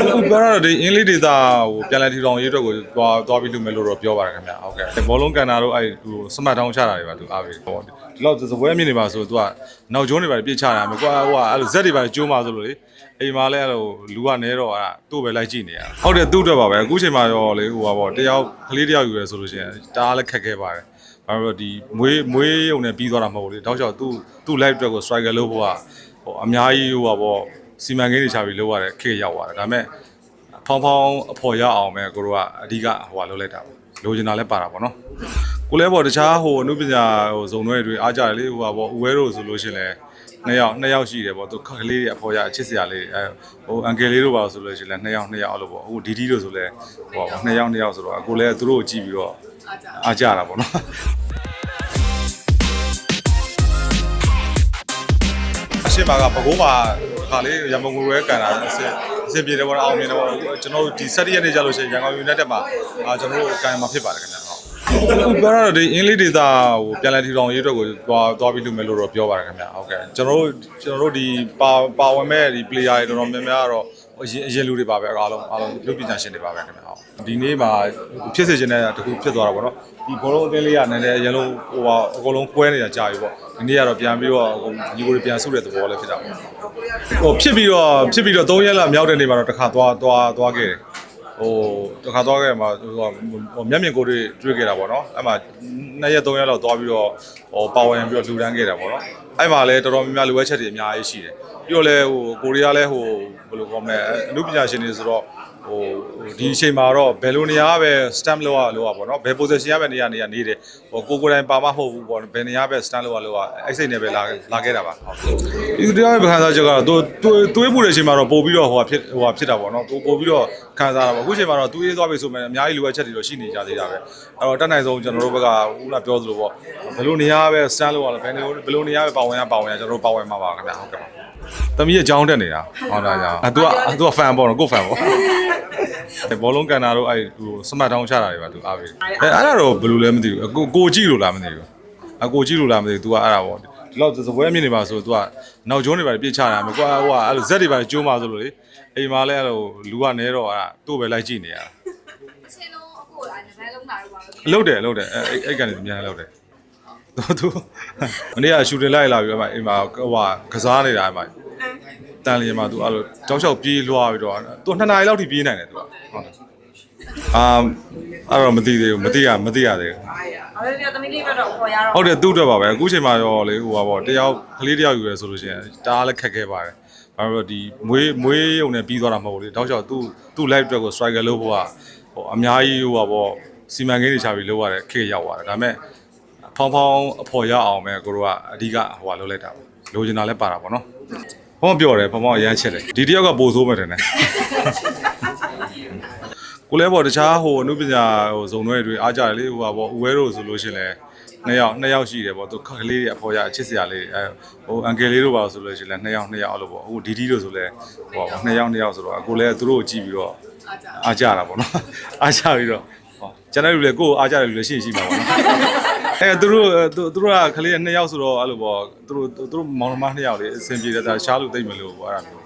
အခုပြောရတော့ဒီအင်္ဂလိပ်ဒေတာဟိုပြန်လည်ထူထောင်ရေးအတွက်ကိုသွားသွားပြီးလုပ်မယ်လို့တော့ပြောပါတယ်ခင်ဗျဟုတ်ကဲ့ဘောလုံးကန်တာတို့အဲ့ဟိုစမတ်တောင်းချတာတွေပါသူအားပြီးဟောဒီလောက်စပွဲမြင့်နေပါဆိုသူကနောက်ကျုံးတွေပါပြစ်ချတာမယ်ကွာဟိုကအဲ့လိုဇက်တွေပါကျိုးမှာဆိုလို့လေအိမ်မှာလည်းအဲ့လိုလူကနေတော့အဲ့သူ့ပဲလိုက်ကြည့်နေရဟုတ်တယ်သူ့အတွက်ပါပဲအခုချိန်မှာရောလေဟိုပါပေါ့တယောက်ကလေးတယောက်ယူရဲဆိုလို့ရှိရင်တအားလည်းခက်ခဲပါတယ်ဘာလို့လဲဒီမွေးမွေးုံနဲ့ပြီးသွားတာမဟုတ်ဘူးလေတောက်လျှောက်သူ့သူ့ live အတွက်ကို striker လုပ်ဖို့ကဟိုအများကြီးဟိုပါပေါ့ စီမံကိန်းတွေချပြီးလုပ်ရတဲ့ခေတ်ရောက်သွားတယ်ဒါပေမဲ့ဖောင်းဖောင်းအဖော်ရအောင်ပဲကိုတို့ကအဓိကဟိုဟာလုပ်လိုက်တာပေါ့လိုချင်တာလည်းပါတာပေါ့နော်ကိုလည်းပေါ့တခြားဟိုအနုပညာဟိုဇုံတွေတွေအားကြတယ်လေဟိုဟာပေါ့ဥဝဲတို့ဆိုလို့ရှရင်လဲနှစ်ယောက်နှစ်ယောက်ရှိတယ်ပေါ့သူခက်ကလေးတွေအဖော်ရအချစ်စရာလေးတွေအဲဟိုအန်ကယ်လေးတို့ပါဆိုလို့ရှရင်လဲနှစ်ယောက်နှစ်ယောက်အဲ့လိုပေါ့ဟိုဒီဒီတို့ဆိုလဲဟိုဟာနှစ်ယောက်နှစ်ယောက်ဆိုတော့ကိုလည်းသူတို့ကိုကြည့်ပြီးတော့အားကြတာပေါ့နော်အရှိပါကဘကိုးမှာ ခါလေးရမုံငွေရဲကန်တာအစအစပြေတယ်ပေါ့အောင်မြင်တယ်ပေါ့ကျွန်တော်တို့ဒီ7ရက်နေ့ကြာလို့ရှိရင်ရန်ကုန် United မှာအာကျွန်တော်တို့ကန်မှာဖြစ်ပါတယ်ခင်ဗျာဟုတ်အခုပြောရတော့ဒီအင်္ဂလိပ်ဒေတာဟိုပြန်လည်ထူထောင်ရေးအတွက်ကိုသွားသွားပြီးလုပ်မယ်လို့တော့ပြောပါတယ်ခင်ဗျာဟုတ်ကဲ့ကျွန်တော်တို့ကျွန်တော်တို့ဒီပါပါဝင်မဲ့ဒီ player တွေတော်တော်များများကတော့အရင်အရင်လူတွေပါပဲအားလုံးအားလုံးလူပညာရှင်တွေပါပဲခင်ဗျာဟုတ်ဒီနေ့မှာဖြစ်စေချင်တဲ့တခုဖြစ်သွားတာပေါ့နော်ဒီဘောလုံးအသင်းလေးကနည်းနည်းရန်လုံးဟိုဟာအကုန်လုံးကွဲနေတာကြာပြီပေါ့ဒီနေ့ကတော့ပြန်ပြီးတော့ဟိုညီကိုတွေပြန်ဆုတဲ့သဘောလည်းဖြစ်တာပေါ့ ဟိုဖြစ်ပြီးတော့ဖြစ်ပြီးတော့3ရက်လောက်မြောက်တဲ့နေ့မှာတော့တစ်ခါသွားသွားသွားခဲ့တယ်ဟိုတစ်ခါသွားခဲ့မှာဟိုဟိုမျက်မြင်ကိုယ်တွေတွေ့ခဲ့တာပေါ့နော်အဲ့မှာ2ရက်3ရက်လောက်သွားပြီးတော့ဟိုပါဝင်ပြီးတော့လူတန်းခဲ့တာပေါ့နော်အဲ့မှာလည်းတော်တော်များများလိုအပ်ချက်တွေအများကြီးရှိတယ်ပြီးတော့လည်းဟိုကိုရီးယားလည်းဟိုဘယ်လိုခေါ်မလဲအမှုပညာရှင်တွေဆိုတော့ ဟိုဒီအချိန်မှာတော့ဘယ်လိုနေရာပဲ stamp လောက်ရလောက်ရပေါ့နော်ဘယ် position ရပဲနေရာနေရာနေတယ်ဟိုကိုကိုယ်တိုင်ပါမဟုတ်ဘူးပေါ့ဘယ်နေရာပဲ stamp လောက်ရလောက်ရအဲ့စိတ်နဲ့ပဲလာလာခဲ့တာပါဒီတရားရဲ့ခံစားချက်ကတော့သူသူတွေးမှုတဲ့အချိန်မှာတော့ပို့ပြီးတော့ဟိုဖြစ်ဟိုဖြစ်တာပေါ့နော်ပို့ပို့ပြီးတော့ခံစားတာပေါ့အခုချိန်မှာတော့သူရေးသွားပြီဆိုမှအများကြီးလိုအပ်ချက်တွေတော့ရှိနေကြသေးတာပဲအဲ့တော့တက်နိုင်ဆုံးကျွန်တော်တို့ဘက်ကဦးလာပြောသလိုပေါ့ဘယ်လိုနေရာပဲ stamp လောက်ရလဲဘယ်လိုဘယ်လိုနေရာပဲပါဝင်ရပါဝင်ရကျွန်တော်တို့ပါဝင်မှာပါခင်ဗျာဟုတ်ကဲ့ပါသမီးရဲ့အကြောင်းတက်နေတာဟုတ်လားကြာအဲ तू က तू က fan ပေါ့နော်ကို fan ပေါ့ ဘောလုံးကန်တာတို့အဲ့ဟိုစမတ်တောင်းချတာတွေပါသူအားပေးအဲ့အဲ့ဒါတော့ဘယ်လိုလဲမသိဘူးအကိုကိုကြည့်လို့လားမသိဘူးအကိုကြည့်လို့လားမသိဘူး तू ကအဲ့ဒါပေါ့ဒီလောက်စပွဲမြင်နေပါဆို तू ကနောက်ကျုံးတွေပါပြစ်ချတာမကွာဟိုကအဲ့လိုဇက်တွေပါကျိုးမှာဆိုလို့လေအိမ်မှာလည်းအဲ့လိုလူကနေတော့အဲ့ဒါသူ့ပဲလိုက်ကြည့်နေရတာချင်းလုံးအကိုအဲ့နဘဲလုံးလာတော့ပါလို့တယ်လောက်တယ်အဲ့အဲ့ကနေအများကြီးလောက်တယ်သူသူမနေ့ကရှူတင်လိုက်လာပြီအဲ့မှာဟိုကကစားနေတာအဲ့မှာ တန်လျင်မှာသူအဲ့လိုတောက်လျှောက်ပြေးလွှားပြီးတော့သူနှစ်နာရီလောက်ထိပြေးနိုင်တယ်သူကဟုတ်တယ်အာအဲ့တော့မသိသေးဘူးမသိရမသိရသေးဘူးအဲ့ဒီသမီးလေးကတော့ခေါ်ရတော့ဟုတ်တယ်သူ့အတွက်ပါပဲအခုချိန်မှာရောလေဟိုပါပေါ့တယောက်ကလေးတယောက်ယူရဲဆိုလို့ရှိရင်တအားလည်းခက်ခဲပါတယ်ဘာလို့လဲဒီမွေးမွေးုံနဲ့ပြီးသွားတာမဟုတ်ဘူးလေတောက်လျှောက်သူ့သူ့ live အတွက်ကို striker လုပ်ဖို့ကဟိုအများကြီးဟိုပါပေါ့စီမံကိန်းတွေချပြီးလုပ်ရတဲ့ခေတ်ရောက်သွားတယ်ဒါပေမဲ့ဖောင်းဖောင်းအဖော်ရအောင်ပဲကိုတို့ကအဓိကဟိုပါလုပ်လိုက်တာပေါ့လိုချင်တာလည်းပါတာပေါ့နော် ဖောင်းပြောတယ်ဖောင်းဖောင်းအရမ်းချစ်တယ်ဒီတယောက်ကပိုဆိုးမယ်ထင်တယ်ကိုလည်းပေါ့တခြားဟိုအနုပညာဟိုဇုံတွေတွေအားကြတယ်လေဟိုပါပေါ့ဥဝဲတို့ဆိုလို့ရှရင်လဲနှစ်ယောက်နှစ်ယောက်ရှိတယ်ပေါ့သူခက်ကလေးတွေအဖော်ရအချစ်စရာလေးတွေအဲဟိုအန်ကယ်လေးတို့ပါဆိုလို့ရှရင်လဲနှစ်ယောက်နှစ်ယောက်အဲ့လိုပေါ့ဟိုဒီဒီတို့ဆိုလဲဟိုပါနှစ်ယောက်နှစ်ယောက်ဆိုတော့ကိုလည်းသူတို့ကိုကြည့်ပြီးတော့အားကြတာပေါ့နော်အားကြပြီးတော့ဟောကျန်တဲ့လူလည်းကိုယ်အားကြတဲ့လူလည်းရှိရှိမှာပေါ့နော် အဲသူတို့သူတို့ကခလေးနှစ်ယောက်ဆိုတော့အဲ့လိုပေါ့သူတို့သူတို့မောင်နှမနှစ်ယောက်လေအဆင်ပြေတယ်ဒါရှားလို့သိမ့်မလို့ပေါ့အဲ့ဒါမျိုး